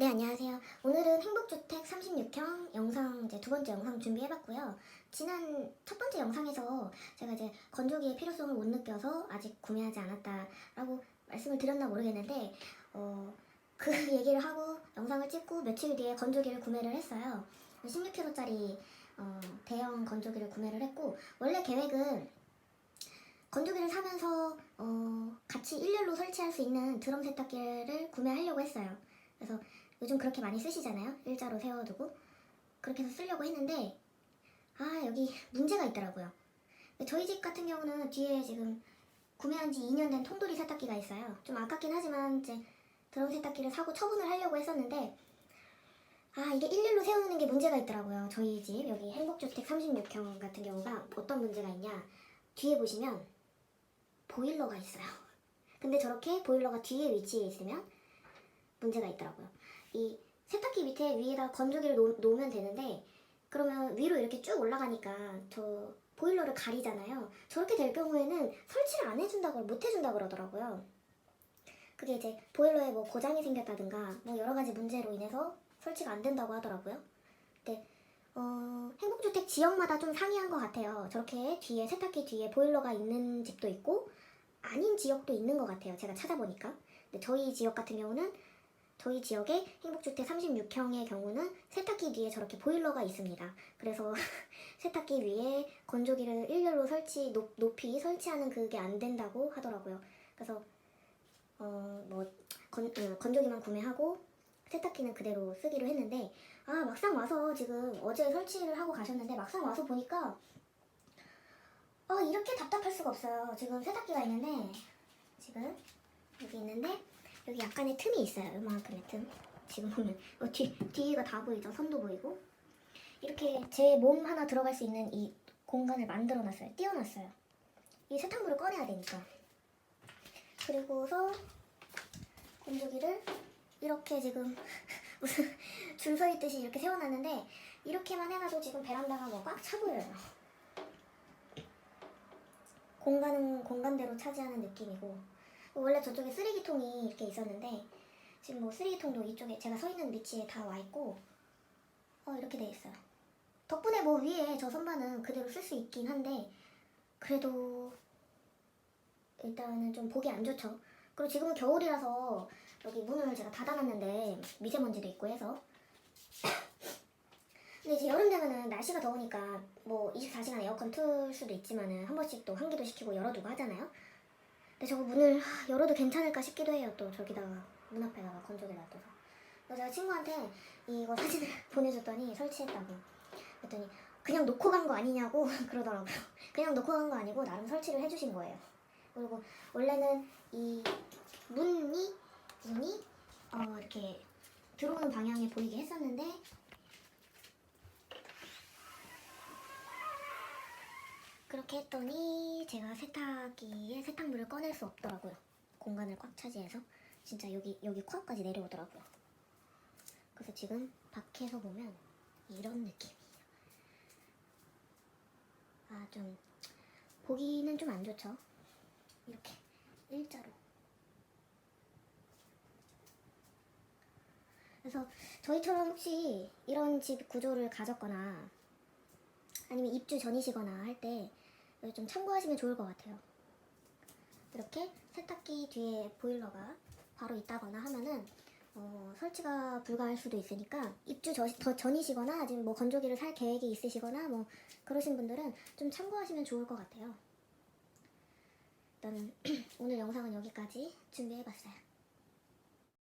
네, 안녕하세요. 오늘은 행복주택 36형 영상 이제 두 번째 영상 준비해봤고요. 지난 첫 번째 영상에서 제가 이제 건조기의 필요성을 못 느껴서 아직 구매하지 않았다라고 말씀을 드렸나 모르겠는데, 어, 그 얘기를 하고 영상을 찍고 며칠 뒤에 건조기를 구매를 했어요. 16kg짜리 어, 대형 건조기를 구매를 했고, 원래 계획은 건조기를 사면서 어, 같이 일렬로 설치할 수 있는 드럼 세탁기를 구매하려고 했어요. 그래서 요즘 그렇게 많이 쓰시잖아요. 일자로 세워두고 그렇게 해서 쓰려고 했는데 아 여기 문제가 있더라고요. 저희 집 같은 경우는 뒤에 지금 구매한 지 2년 된 통돌이 세탁기가 있어요. 좀 아깝긴 하지만 이제 드럼 세탁기를 사고 처분을 하려고 했었는데 아 이게 일렬로 세우는 게 문제가 있더라고요. 저희 집 여기 행복주택 36형 같은 경우가 어떤 문제가 있냐 뒤에 보시면 보일러가 있어요. 근데 저렇게 보일러가 뒤에 위치해 있으면 문제가 있더라고요. 이 세탁기 밑에 위에다 건조기를 놓, 놓으면 되는데 그러면 위로 이렇게 쭉 올라가니까 저 보일러를 가리잖아요. 저렇게 될 경우에는 설치를 안 해준다고 못 해준다 그러더라고요. 그게 이제 보일러에 뭐 고장이 생겼다든가 뭐 여러 가지 문제로 인해서 설치가 안 된다고 하더라고요. 근데 어, 행복주택 지역마다 좀 상이한 것 같아요. 저렇게 뒤에 세탁기 뒤에 보일러가 있는 집도 있고 아닌 지역도 있는 것 같아요. 제가 찾아보니까. 근데 저희 지역 같은 경우는 저희 지역의 행복주택 36형의 경우는 세탁기 뒤에 저렇게 보일러가 있습니다. 그래서 세탁기 위에 건조기를 일렬로 설치 높, 높이 설치하는 그게 안 된다고 하더라고요. 그래서 어뭐 건조기만 구매하고 세탁기는 그대로 쓰기로 했는데 아 막상 와서 지금 어제 설치를 하고 가셨는데 막상 와서 보니까 아 이렇게 답답할 수가 없어요. 지금 세탁기가 있는데 지금 여기 있는데 여기 약간의 틈이 있어요. 요만큼의 틈. 지금 보면 어, 뒤 뒤가 다 보이죠. 선도 보이고 이렇게 제 몸 하나 들어갈 수 있는 이 공간을 만들어 놨어요. 띄워놨어요. 이 세탁물을 꺼내야 되니까. 그리고서 건조기를 이렇게 지금 무슨 줄 서 있듯이 이렇게 세워놨는데 이렇게만 해놔도 지금 베란다가 뭐 꽉 차 보여요. 공간은 공간대로 차지하는 느낌이고 원래 저쪽에 쓰레기통이 이렇게 있었는데 지금 뭐 쓰레기통도 이쪽에 제가 서 있는 위치에 다 와 있고 어 이렇게 돼 있어요. 덕분에 뭐 위에 저 선반은 그대로 쓸 수 있긴 한데 그래도 일단은 좀 보기 안 좋죠. 그리고 지금은 겨울이라서 여기 문을 제가 닫아놨는데 미세먼지도 있고 해서 근데 이제 여름 되면은 날씨가 더우니까 뭐 24시간 에어컨 틀 수도 있지만은 한 번씩 또 환기도 시키고 열어두고 하잖아요. 근데 저거 문을 하, 열어도 괜찮을까 싶기도 해요. 또 저기다가 문 앞에다가 건조기 놔둬서. 그래서 제가 친구한테 이거 사진을 보내줬더니 설치했다고. 그랬더니 그냥 놓고 간 거 아니냐고 그러더라고요. 그냥 놓고 간 거 아니고 나름 설치를 해주신 거예요. 그리고 원래는 이 문이 문이 어 이렇게 들어오는 방향에 보이게 했었는데 그렇게 했더니 제가 세탁기에 세탁물을 꺼낼 수 없더라고요. 공간을 꽉 차지해서 진짜 여기 여기 코앞까지 내려오더라고요. 그래서 지금 밖에서 보면 이런 느낌이에요. 아 좀 보기는 좀 안 좋죠. 이렇게 일자로. 그래서 저희처럼 혹시 이런 집 구조를 가졌거나 아니면 입주 전이시거나 할 때 좀 참고하시면 좋을 것 같아요. 이렇게 세탁기 뒤에 보일러가 바로 있다거나 하면은 어, 설치가 불가할 수도 있으니까 입주 저, 더 전이시거나 아니면 뭐 건조기를 살 계획이 있으시거나 뭐 그러신 분들은 좀 참고하시면 좋을 것 같아요. 일단은 오늘 영상은 여기까지 준비해봤어요.